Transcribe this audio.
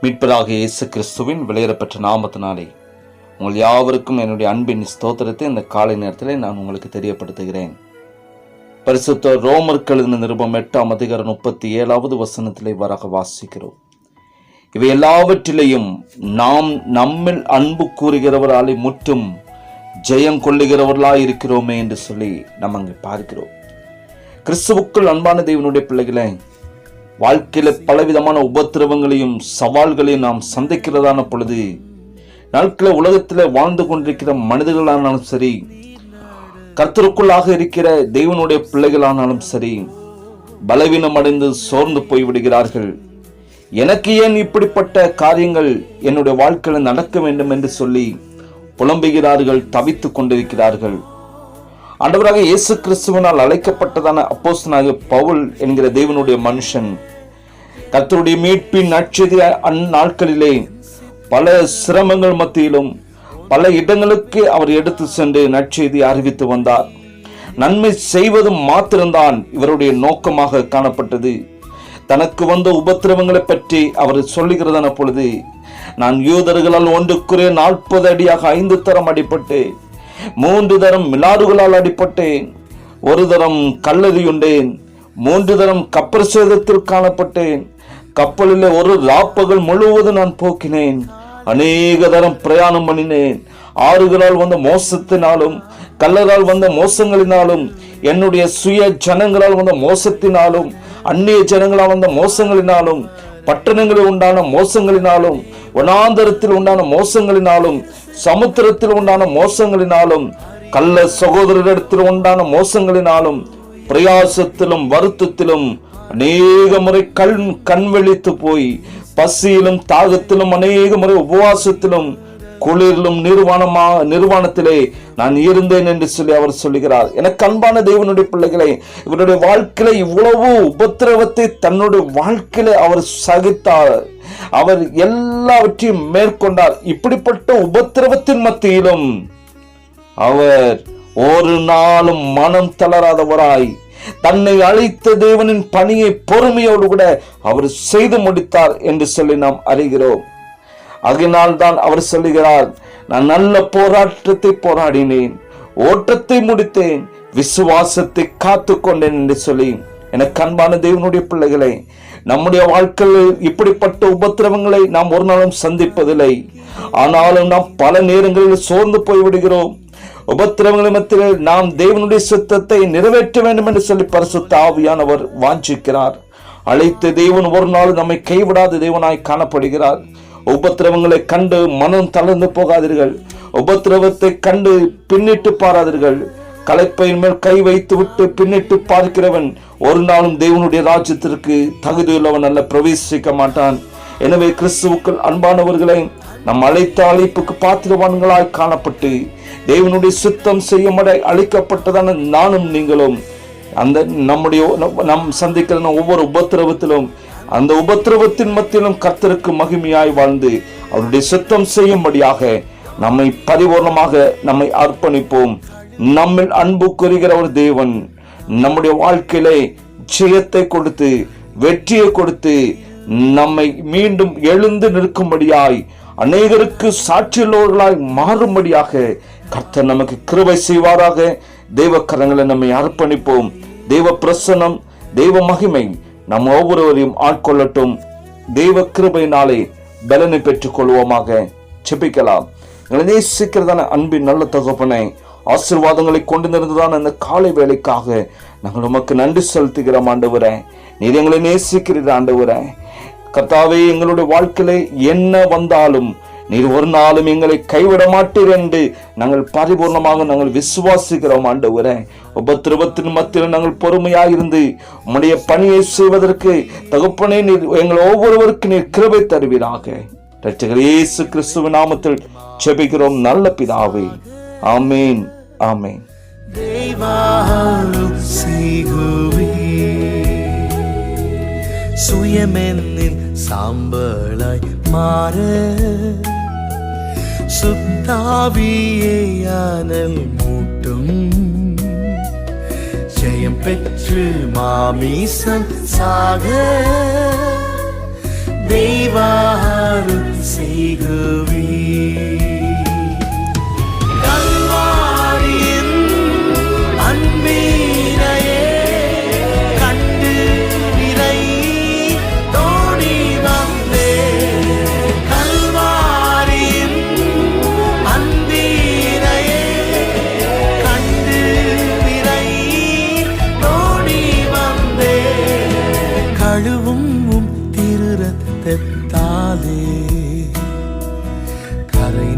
மீட்பதாக இயேசு கிறிஸ்துவின் வெளியேறப்பெற்ற நாமத்தினாலே உங்கள் யாவருக்கும் என்னுடைய அன்பின் ஸ்தோத்திரத்தை இந்த காலை நேரத்தில் நான் உங்களுக்கு தெரியப்படுத்துகிறேன். பரிசுத்த ரோமர்களின் நிருபம் எட்டாம் அதிகாரம் முப்பத்தி ஏழாவது வசனத்திலே வராக வாசிக்கிறோம். இவை எல்லாவற்றிலையும் நாம் நம்மில் அன்பு கூறுகிறவராலே முற்றும் ஜெயம் கொள்ளுகிறவர்களாக இருக்கிறோமே என்று சொல்லி நம்ம அங்கே பார்க்கிறோம். கிறிஸ்துவுக்குள் அன்பான தேவனுடைய பிள்ளைகளே வாழ்க்கையில பலவிதமான உபத்திரவங்களையும் சவால்களையும் நாம் சந்திக்கிறதான பொழுது நாட்கள உலகத்தில் வாழ்ந்து கொண்டிருக்கிற மனிதர்களானாலும் சரி கர்த்தருக்குள்ளாக இருக்கிற தெய்வனுடைய பிள்ளைகளானாலும் சரி பலவீனம் அடைந்து சோர்ந்து போய் விடுகிறார்கள் எனக்கு ஏன் இப்படிப்பட்ட காரியங்கள் என்னுடைய வாழ்க்கையில் நடக்க வேண்டும் என்று சொல்லி புலம்புகிறார்கள் தவித்து கொண்டிருக்கிறார்கள். ஆண்டவராக இயேசு கிறிஸ்துவனால் அழைக்கப்பட்டதான அப்போஸ்தனாக பவுல் என்கிற தேவனுடைய மனுஷன். கர்த்தருடைய மீட்பின் நட்சதி அந்நாட்களிலே பல சிரமங்கள் மத்தியிலும் பல இடங்களுக்கு அவர் எடுத்து சென்று நற்செய்தி அறிவித்து வந்தார். நன்மை செய்வது மாத்திரம்தான் இவருடைய நோக்கமாக காணப்பட்டது. தனக்கு வந்த உபத்திரவங்களை பற்றி அவர் சொல்லுகிறதான பொழுது நான் யூதர்களால் ஒன்றுக்குரிய நாற்பது அடியாக ஐந்து தரம் அடிப்பட்டு மூன்று தரம் மிலாறுகளால் அடிப்பட்டேன். ஒரு தரம் கல்லறியுண்டேன் மூன்று தரம் கப்பல் சேதத்தில் காணப்பட்டேன். கப்பலில் ஒரு ராப்பகல் முழுவதும் நான் போக்கினேன். அநேக தரம் பிரயாணம் பண்ணினேன். ஆறுகளால் வந்த மோசத்தினாலும் கல்லரால் வந்த மோசங்களினாலும் என்னுடைய சுய ஜனங்களால் வந்த மோசத்தினாலும் அந்நிய ஜனங்களால் வந்த மோசங்களினாலும் பட்டணங்களில் உண்டான மோசங்களினாலும் வனாந்தரத்தில் உண்டான மோசங்களினாலும் சமுத்திரத்தில் உண்டான மோசங்களினாலும் கள்ள சகோதரரிடத்தில் உண்டான மோசங்களினாலும் பிரயாசத்திலும் வருத்தத்திலும் அநேக முறை கண் கண்வெளித்து போய் பசியிலும் தாகத்திலும் அநேக முறை உபவாசத்திலும் குளிரிலும் நிர்வாணமா நிர்வாணத்திலே நான் இருந்தேன் என்று சொல்லி அவர் சொல்லுகிறார். எனக்கு அன்பான தேவனுடைய பிள்ளைகளை இவருடைய வாழ்க்கையில இவ்வளவு உபத்திரவத்தை தன்னுடைய வாழ்க்கையில அவர் சகித்தார். அவர் எல்லாவற்றையும் மேற்கொண்டார். இப்படிப்பட்ட உபத்திரவத்தின் மத்தியிலும் அவர் ஒரு நாளும் மனம் தளராதவராய் தன்னை அழைத்த தேவனின் பணியை பொறுமையோடு கூட அவர் செய்து முடித்தார் என்று சொல்லி நாம் அறிகிறோம். அதனால் தான் அவர் சொல்லுகிறார் நான் நல்ல போராட்டத்தை போராடினேன் ஓட்டத்தை முடித்தேன் விசுவாசத்தை காத்து கொண்டேன் என்று சொல்லி. எனக்கு அன்பான தேவனுடைய பிள்ளைகளை நம்முடைய வாழ்க்கையில் இப்படிப்பட்ட உபத்திரவங்களை நாம் ஒரு நாளும் சந்திப்பதில்லை. ஆனாலும் நாம் பல நேரங்களில் சோர்ந்து போய்விடுகிறோம். உபத்திரவங்களை மத்தியில் நாம் தேவனுடைய சித்தத்தை நிறைவேற்ற வேண்டும் என்று சொல்லி பரிசுத்த ஆவியானவர் வாஞ்சிக்கிறார். அழைத்த தேவன் ஒரு நாள் நம்மை கைவிடாத தேவனாய் காணப்படுகிறார். உபத்திரவங்களை கண்டு மனம் தளர்ந்து போகாதீர்கள். உபத்திரவத்தை கண்டு பின்னிட்டு பாராதீர்கள். கலைப்பையின் மேல் கை வைத்து விட்டு பின்னிட்டு பார்க்கிறவன் ஒரு நாளும் தேவனுடைய ராஜ்யத்திற்கு தகுதியுள்ளவன் அல்ல பிரவேசிக்க மாட்டான். எனவே கிறிஸ்துவுக்கள் அன்பானவர்களை நம் அழைத்த அழைப்புக்கு பாத்திரவான்களாய் காணப்பட்டு தேவனுடைய சுத்தம் செய்யும்படி அழைக்கப்பட்டதான நானும் நீங்களும் அந்த நம்முடைய நம் சந்திக்கிற ஒவ்வொரு உபத்திரவத்திலும் அந்த உபத்திரவத்தின் மத்தியிலும் கர்த்தருக்கு மகிமையாய் வாழ்ந்து அவருடைய சுத்தம் செய்யும்படியாக நம்மை பரிபூர்ணமாக நம்மை அர்ப்பணிப்போம். நம்மில் அன்பு கூறுகிற ஒரு தேவன் நம்முடைய வாழ்க்கையிலே ஜெயத்தை கொடுத்து வெற்றியை கொடுத்து நம்மை மீண்டும் எழுந்து நிற்கும்படியாய் அநேகருக்கு சாட்சியுள்ளவர்களாய் மாறும்படியாக கர்த்தர் நமக்கு கிருபை செய்வாராக. தெய்வ கரங்களை நம்மை அர்ப்பணிப்போம். தெய்வ பிரசனம் தெய்வ மகிமை நம் ஒவ்வொருவரையும் ஆட்கொள்ளட்டும். தெய்வ கிருபையினாலே பலனை பெற்றுக் கொள்வோமாக செபிக்கலாம் நேசிக்கிறதான அன்பின் நல்ல தகப்பனை ஆசிர்வாதங்களை கொண்டு நிறந்ததான அந்த காலை வேலைக்காக நாங்கள் உமக்கு நன்றி செலுத்துகிறோம் ஆண்டவரே. நீர் எங்களை நேசிக்கிறீர் ஆண்டவரே. கர்த்தாவே எங்களுடைய வாழ்க்கையில என்ன வந்தாலும் நீர் ஒரு நாளும் எங்களை கைவிட மாட்டீர் என்று நாங்கள் பரிபூர்ணமாக நாங்கள் விசுவாசிக்கிறோம் ஆண்டவரே. உபத்திரவத்தின் மத்தியில் நாங்கள் பொறுமையாக இருந்து உம்முடைய பணியை செய்வதற்கு தகுப்பனே நீர் எங்கள் ஒவ்வொருவருக்கு நீர் கிருபை தருவீராக. ரட்சகர் இயேசு கிறிஸ்துவ நாமத்தில் செபிக்கிறோம் நல்ல பிதாவே. ஆமீன். ஆமேன். சுயமென்னின் சாம்பலாய் மாற. சுத்தாவியானல் மூட்டும். ஜெயம் பெற்று மாமீசன் சாக. தெய்வாரும் செய்குவீ கழுவும் உம் திரு ரத்தத்தாலே கரை